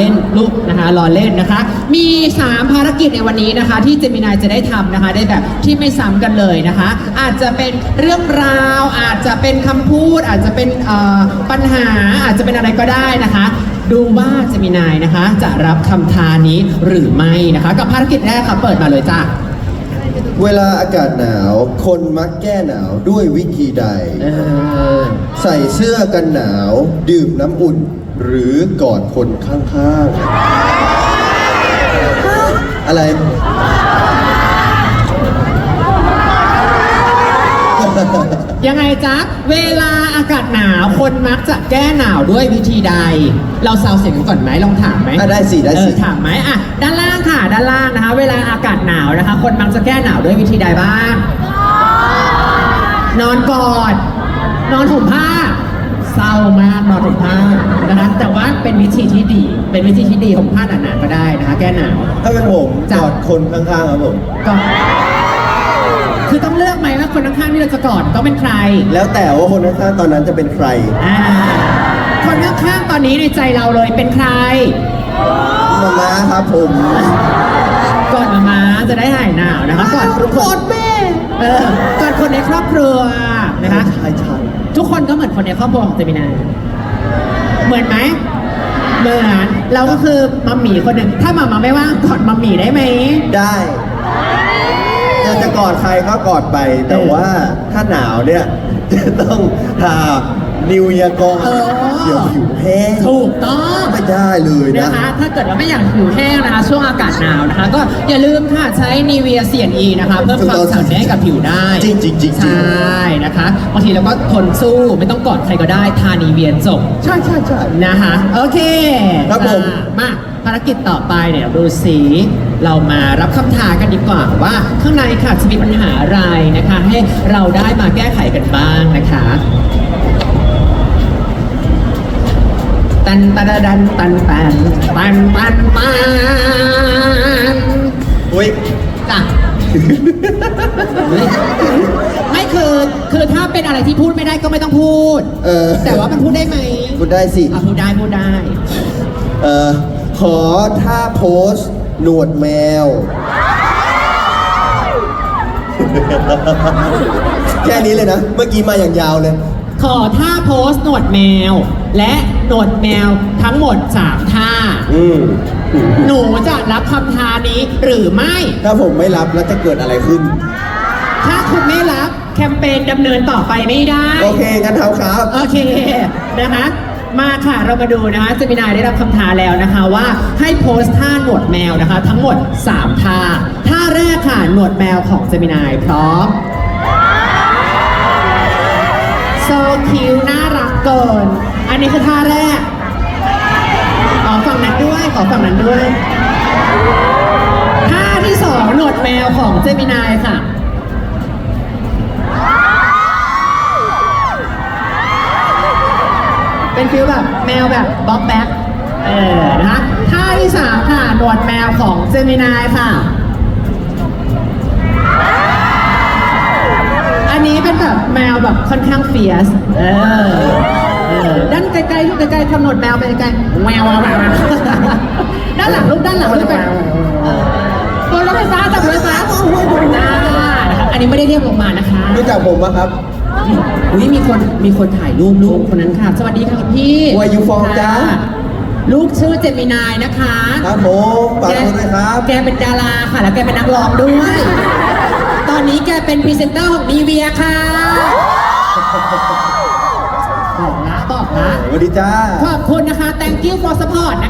เล่นลูกนะคะรอเล่นนะคะ มี 3 ภารกิจในวันนี้นะคะ ที่เจมินายจะได้ทำนะคะ ได้แบบที่ไม่ซ้ำกันเลยนะคะ อาจจะเป็นเรื่องราว อาจจะเป็นคำพูด อาจจะเป็นเอ่อปัญหา อาจจะเป็นอะไรก็ได้นะคะ ดูว่าเจมินายนะคะ จะรับคำท้านี้หรือไม่นะคะ กับภารกิจแรกค่ะเปิดมาเลยจ้ะเวลาอากาศหนาว คนมักแก้หนาวด้วยวิธีใดเออใส่เสื้อกันหนาว ดื่มน้ำอุ่น หรือกอดคนข้างๆ อะไร ยังไงจ๊ะ เวลาอากาศหนาวคนมักจะแก้หนาวด้วยวิธีใด เราซาวเสียงกันก่อนไหมลองถามไหมอะได้สิได้สิ เออถามไหมอะด้านล่างค่ะด้านล่างนะคะ เวลาอากาศหนาวนะคะ คนมักจะแก้หนาวด้วยวิธีใดบ้างนอนกอดนอนห่มผ้า เศร้ามากนอนห่มผ้านะคะแต่ว่าเป็นวิธี ที่ดี เป็นวิธีที่ดีห่มผ้าหนาๆก็ได้นะคะ แก้หนาว ถ้าเป็นผมจ้ะกอดคนข้างๆครับผม ก็คือต้องเลือกไหมว่าคนข้างๆที่เราจะกอดต้องเป็นใครแล้วแต่ว่าคนข้างๆตอนนั้นจะเป็นใคร อ่าคนข้างๆตอนนี้ในใจเราเลยเป็นใคร มาม้าครับผมก่อนมามาจะได้หายหนาวนะคะก่อนทุกคนแม่เออก่อนคนในครอบครัวนะคะ ใช่ใช่ ทุกคนก็เหมือนคนในครอบครัวของเจมินาเหมือนไหม เหมือนเราก็คือมัมหมี่คนหนึ่งถ้ามามาไม่ว่างกอดมัมหมี่ได้ไหม ได้ถ้าจะกอดใครก็กอดไป แต่เออว่าถ้าหนาวเนี่ย จะต้องทานิวยากรเออ เดี๋ยวผิวแห้ง ถูกต้อง ไม่ได้เลยนะ นะคะ ถ้าเกิดว่าไม่อยากผิวแห้งนะคะ ช่วงอากาศหนาวนะคะ ก็อย่าลืมค่ะใช้นีเวียเซียนอีนะคะ เพิ่มความฉ่ำให้กับผิวได้จริงจริงจริงใช่นะคะบางทีเราก็ทนสู้ไม่ต้องกอดใครก็ได้ทานีเวียจบใช่ใช่ใช่นะคะ โอเคครับผมอะมาภารกิจต่อไปเนี่ยดูสีเรามารับคำถามกันดีกว่าว่าข้างในค่ะจะมีปัญหาอะไรนะคะ ให้เราได้มาแก้ไขกันบ้างนะคะ ตันตันตันตันตันตันตันตันโอ้ยจ้ะไม่คือคือถ้าเป็นอะไรที่พูดไม่ได้ก็ไม่ต้องพูด เออแต่ว่ามันพูดได้ไหมพูดได้สิพูดได้พูดได้ เออขอถ้าโพสหนวดแมว แค่นี้เลยนะ เมื่อกี้มาอย่างยาวเลย ขอท่าโพสต์หนวดแมว และหนวดแมวทั้งหมด 3 ท่า อืมหนูจะรับคำท้านี้หรือไม่ ถ้าผมไม่รับแล้วจะเกิดอะไรขึ้น ถ้าคุณไม่รับแคมเปญดำเนินต่อไปไม่ได้ โอเคงั้นทำครับ โอเคนะคะ มาค่ะเรามาดูนะคะเจมินายได้รับคำท้าแล้วนะคะว่าให้โพสท่าหนวดแมวนะคะ ทั้งหมด 3 ท่า ท่าแรกค่ะหนวดแมวของเจมินายพร้อม คิ้วน่ารักเกิน อันนี้คือท่าแรกขอฝั่งนั้นด้วยขอฝั่งนั้นด้วย ท่าที่สองหนวดแมวของเจมินายค่ะเป็นฟิลแบบแมวแบบบ๊อบแบ็คเออนะคะท่าที่สามค่ะหนวดแมวของเจมินายค่ะ เป็นแบบแมวแบบค่อนข้างเฟียสเออเออด้านไกลๆลูกไกลๆทำหนวดแมวไปไกลๆแววแววแววด้านหลังลูกด้านหลังลูกไปเออตัวรถไฟฟ้าจับรถไฟฟ้าอ่านะคะอันนี้ไม่ได้เรียกลงมานะคะ รู้จักผมปะครับอุ้ยมีคนมีคนถ่ายรูปลูกคนนั้นค่ะ สวัสดีค่ะคุณพี่ Where you from จ๊ะค่ะลูกชื่อเจมินายนะคะ ครับผมฝากตัวด้วยครับ แกเป็นดาราค่ะ แล้วแกเป็นนักร้องด้วยต อนนี้แกเป็นพรีเซนเตอร์ของนีเวียค่ะ บอกละบอกละสวัสดีจ้า ขอบคุณนะคะ thank you for support นะคะ